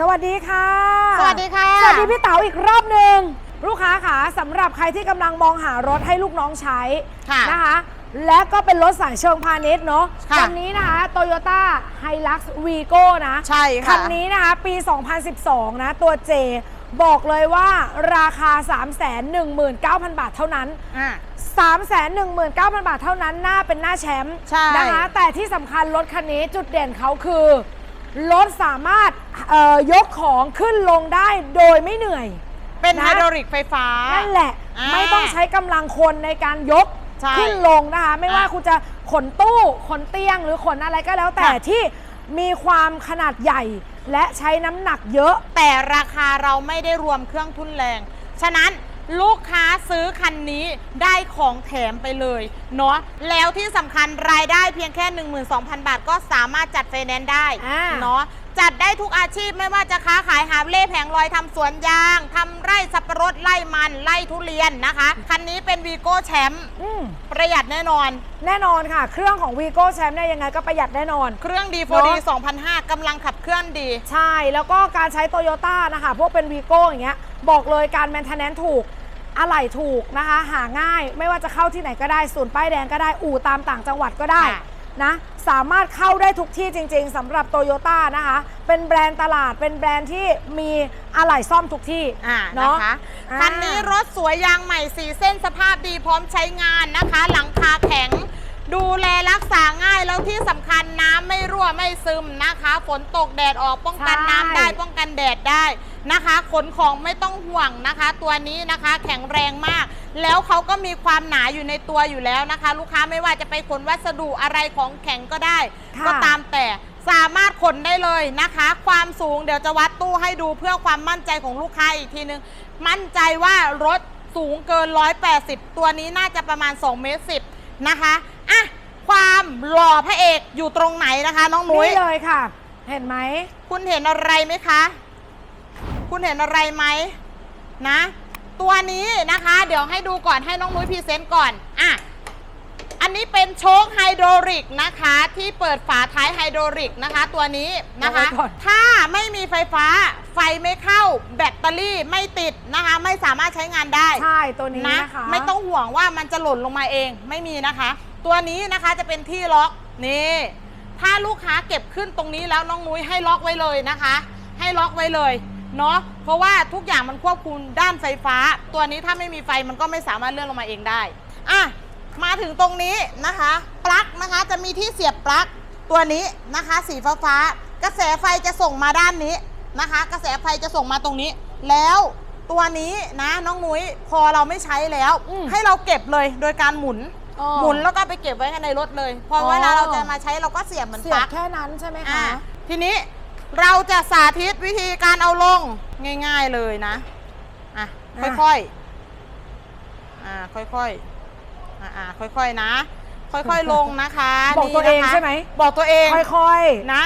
สวัสดีค่ะ สวัสดีค่ะ สวัสดีพี่เต๋าอีกรอบหนึ่งลูกค้าค่ะสำหรับใครที่กำลังมองหารถให้ลูกน้องใช้ค่ะนะคะ และก็เป็นรถสายเชิงพาณิชย์เนาะค่ะคันี้นะคะ Toyota Hilux Vigo นะใช่ค่ะคันนี้นะคะ ปี 2012 นะ ตัว J บอกเลยว่าราคา 319,000 บาทเท่านั้นอะ319,000 บาทเท่านั้น หน้าเป็นหน้าแชมป์ใช่นะคะ แต่ที่สำคัญรถคันนี้จุดเด่นเขาคือ รถสามารถเอ่อยกของขึ้นลงได้โดยไม่เหนื่อย เป็นนะ ไฮดรอลิกไฟฟ้า นั่นแหละ อ่าไม่ต้องใช้กำลังคนในการยกใช่ขึ้นลงนะคะ ไม่ว่าอะคุณจะขนตู้ขนเตียงหรือขนอะไรก็แล้วแต่ค่ะ ที่มีความขนาดใหญ่ และใช้น้ำหนักเยอะ แต่ราคาเราไม่ได้รวมเครื่องทุนแรง ฉะนั้น ลูกค้าซื้อคันนี้ได้ของแถมไปเลยเนาะแล้วที่สำคัญรายได้เพียงแค่ 12,000 บาท ก็สามารถจัดไฟแนนซ์ได้อ่า เนาะจัดได้ทุกอาชีพไม่ว่าจะค้าขายหาบเล่แผงลอยทำสวนยางทำไร่สับปะรดไล่มันไล่ทุเรียนนะคะ คันนี้เป็นวีโก้แชมป์อืมประหยัดแน่นอน แน่นอนค่ะ เครื่องของ Vigo Champ เนี่ยยังไงก็ประหยัดแน่นอน เครื่องดีโฟเนดีอะ 2005กำลังขับเคลื่อนดี ใช่ แล้วก็การใช้โตโยต้านะคะ พวกเป็นวีโก้อย่างเงี้ย บอกเลยการแมนเทนแนนถูกอะไหล่ถูกนะคะ หาง่ายไม่ว่าจะเข้าที่ไหนก็ได้ศูนย์ป้ายแดงก็ได้อู่ตามต่างจังหวัดก็ได้ค่ะนะสามารถเข้าได้ทุกที่จริง ๆสำหรับโตโยต้านะคะ เป็นแบรนด์ตลาดเป็นแบรนด์ที่มีอะไหล่ซ่อมทุกที่อ่าเนาะนะคะอ่าคันนี้รถสวยยางใหม่สีเส้นสภาพดีพร้อมใช้งานนะคะ หลังคาแข็ง ดูแลรักษาง่ายแล้วที่สำคัญน้ำไม่รั่วไม่ซึมนะคะ ฝนตกแดดออกป้องกันใช่น้ำได้ป้องกันแดดได้นะคะขนของไม่ต้องห่วงนะคะ ตัวนี้นะคะแข็งแรงมาก แล้วเขาก็มีความหนาอยู่ในตัวอยู่แล้วนะคะ ลูกค้าไม่ว่าจะไปขนวัสดุอะไรของแข็งก็ได้ ค่ะ ก็ตามแต่สามารถขนได้เลยนะคะ ความสูงเดี๋ยวจะวัดตู้ให้ดูเพื่อความมั่นใจของลูกค้าอีกทีนึง มั่นใจว่ารถสูงเกิน 180 ตัวนี้น่าจะประมาณ2เมตร10นะคะ อะความหล่อพระเอกอยู่ตรงไหนนะคะ น้องนุ้ยนี่เลยค่ะ เห็นไหม คุณเห็นอะไรไหมคะ คุณเห็นอะไรไหมนะ ตัวนี้นะคะ เดี๋ยวให้ดูก่อนให้น้องนุ้ยพรีเซนต์ก่อนอะอันนี้เป็นโชคไฮโดรลิกนะคะ ที่เปิดฝาท้ายไฮโดรลิกนะคะ ตัวนี้นะคะ เอาไว้ก่อน ถ้าไม่มีไฟฟ้า ไฟไม่เข้า แบตเตอรี่ไม่ติดนะคะ ไม่สามารถใช้งานได้ ใช่ตัวนี้นะนะคะ ไม่ต้องห่วงว่ามันจะหล่นลงมาเองไม่มีนะคะ ตัวนี้นะคะจะเป็นที่ล็อกนี่ถ้าลูกค้าเก็บขึ้นตรงนี้แล้วน้องนุ้ยให้ล็อกไว้เลยนะคะ ให้ล็อกไว้เลยเนาะเพราะว่าทุกอย่างมันควบคุมด้านไฟฟ้า ตัวนี้ถ้าไม่มีไฟมันก็ไม่สามารถเลื่อนลงมาเองได้อะมาถึงตรงนี้นะคะปลั๊กนะคะจะมีที่เสียบปลั๊กตัวนี้นะคะ สีฟ้าฟ้าๆกระแสไฟจะส่งมาด้านนี้นะคะ กระแสไฟจะส่งมาตรงนี้ แล้วตัวนี้นะน้องนุ้ยพอเราไม่ใช้แล้วอืมให้เราเก็บเลยโดยการหมุน อ๋อ หมุนแล้วก็ไปเก็บไว้ในรถเลย พอออ เวลาเราจะมาใช้เราก็เสียบเหมือนเสียปบลั๊กแค่นั้นใช่ไหมอ่าคะ ทีนี้เราจะสาธิตวิธีการเอาลงง่าย ๆเลยนะอะอะ ค่อยๆอ่าค่อยๆอ่าอ่าค่อยๆนะ ค่อยๆลงนะคะบอกตัวเองนี่นะคะใช่ไหม บอกตัวเองค่อยๆนะ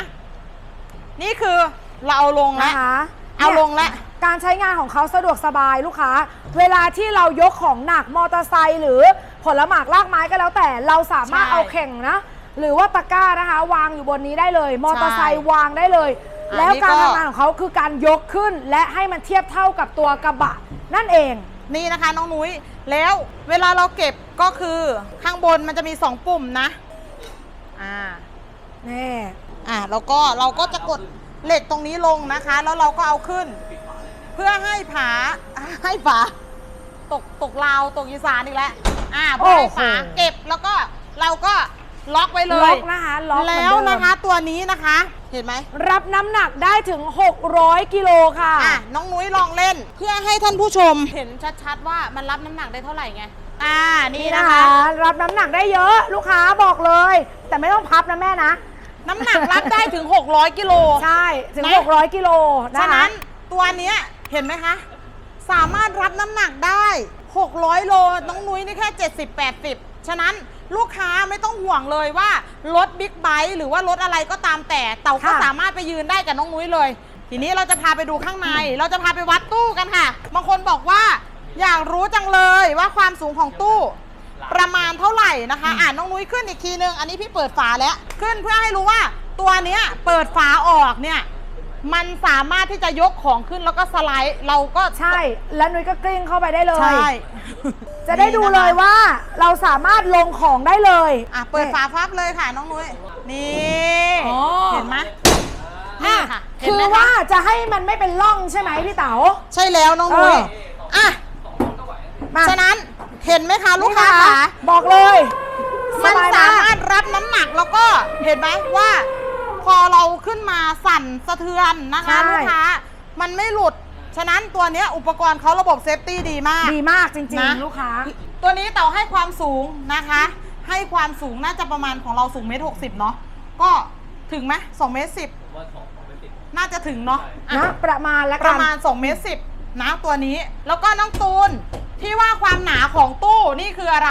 นี่คือเราเอาลงแล้วนะคะเอาลงแล้ว การใช้งานของเขาสะดวกสบายลูกค้า เวลาที่เรายกของหนักมอเตอร์ไซค์หรือ ผลหมากลากไม้ก็แล้วแต่เราสามารถใช่เอาเข่งนะ หรือว่าตะกร้านะคะ วางอยู่บนนี้ได้เลย มอเตอร์ไซค์ใช่วางได้เลย อันนี้แล้วการก็ ทำงานของเขาคือการยกขึ้น และให้มันเทียบเท่ากับตัวกระบะ นั่นเอง นี่นะคะน้องนุ้ยแล้วเวลาเราเก็บก็คือข้างบนมันจะมีสองปุ่มนะอ่านี่ อะแล้วก็เราก็จะกดเหล็กตรงนี้ลงนะคะ แล้วเราก็เอาขึ้น เพื่อให้ผาให้ฝาตกตกลาวตกอีสานอีกแล้ว อ่าเพื่อให้ฝาโอ้โหเก็บแล้วก็เราก็ล็อกไว้เลยล็อกนะคะล็อกเหมือนแล้วเดิมนะคะตัวนี้นะคะ เห็นไหมรับน้ำหนักได้ถึง 600 กิโลค่ะ อะน้องนุ้ยลองเล่นเพื่อให้ท่านผู้ชมเห็นชัดๆว่ามันรับน้ำหนักได้เท่าไหร่ไงอ่านี่นี่นะนะคะ คะ รับน้ำหนักได้เยอะลูกค้าบอกเลย แต่ไม่ต้องพับนะแม่นะ น้ำหนักรับได้ถึง 600กิโล ใช่ ถึง นะ 600 กิโลนะฉะคะนั้นตัวเนี้ยเห็นไหมคะ สามารถรับน้ำหนักได้ 600 โล น้องนุ้ยนี่แค่ 70 80 ฉะนั้นลูกค้าไม่ต้องห่วงเลยว่ารถบิ๊กไบค์หรือว่ารถอะไรก็ตามแต่เต่าก็ค่ะสามารถไปยืนได้กับน้องนุ้ยเลย ทีนี้เราจะพาไปดูข้างใน เราจะพาไปวัดตู้กันค่ะบางคนบอกว่า อยากรู้จังเลยว่าความสูงของตู้ ประมาณเท่าไหร่นะคะอ่านน้องนุ้ยขึ้นอีกทีนึง อันนี้พี่เปิดฝาแล้ว ขึ้นเพื่อให้รู้ว่าตัวเนี้ยเปิดฝาออกเนี่ย มันสามารถที่จะยกของขึ้นแล้วก็สไลด์เราก็ ใช่ แล้วนุ้ยก็กลิ้งเข้าไปได้เลย ใช่ จะได้ดูเลยว่าเราสามารถลงของได้เลยอะเปิดฝาพับเลยค่ะน้องนุ้ย นี่อ๋อ เห็นไหมอะนี่ค่ะเห็นคือไหมว่าคะจะให้มันไม่เป็นร่องใช่ไหมพี่เต๋า ใช่แล้วน้องนุ้ย เออ อะ มาฉะนั้นเห็นไหมคะลูกนี่ค้านะคะบอกเลยมันบยสามารถรับน้ำหนักแล้วก็เห็นไหมว่า พอเราขึ้นมาสั่นสะเทือนนะคะลูกค้า มันไม่หลุด ฉะนั้นตัวเนี้ยอุปกรณ์เขาระบบเซฟตี้ดีมาก ดีมากจริงนะ ๆ ลูกค้า ตัวนี้เต่าให้ความสูงนะคะ ให้ความสูงน่าจะประมาณของเราสูงเมตรหกสิบเนาะ ก็ถึงไหมสองเมตรสิบน่าจะถึงเนาะอะ นะ ประมาณแล้วปกัระนมาณ2เมตรสินะตัวนี้ แล้วก็น้องตูนที่ว่าความหนาของตู้นี่คืออะไร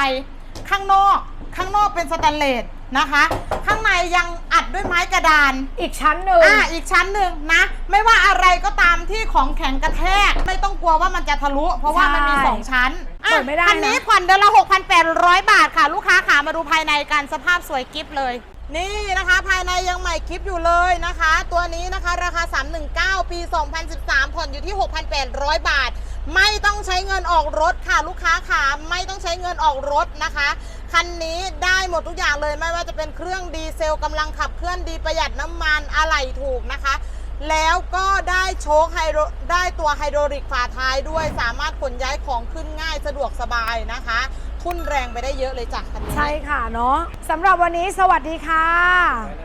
ข้างนอก ข้างนอกเป็นสแตนเลส นะคะ ข้างในยังอัดด้วยไม้กระดานอีกชั้นหนึ่งอ่าอีกชั้นหนึ่งนะ ไม่ว่าอะไรก็ตามที่ของแข็งกระแทก ไม่ต้องกลัวว่ามันจะทะลุ เพราะว่ามันมีใช่สองชั้นอะเปิดไม่ได้นะ อันนี้ผ่อนเดือนละ 6,800 บาทค่ะ ลูกค้าขามาดูภายในกันสภาพสวยกิฟเลย นี่นะคะภายในยังใหม่กิฟอยู่เลยนะคะ ตัวนี้นะคะราคา 319 ปี 2013 ผ่อนอยู่ที่ 6,800 บาท ไม่ต้องใช้เงินออกรถค่ะ ลูกค้าขาไม่ต้องใช้เงินออกรถนะคะ คันนี้ได้หมดทุกอย่างเลยไม่ว่าจะเป็นเครื่องดีเซลกำลังขับเคลื่อนดีประหยัดน้ำมันอะไหล่ถูกนะคะ แล้วก็ได้โชคไฮโดรได้ตัวไฮดรอลิกฝาท้ายด้วยสามารถขนย้ายของขึ้นง่ายสะดวกสบายนะคะทุ่นแรงไปได้เยอะเลยจ้ะคันนี้ ใช่ค่ะเนาะสำหรับวันนี้สวัสดีค่ะ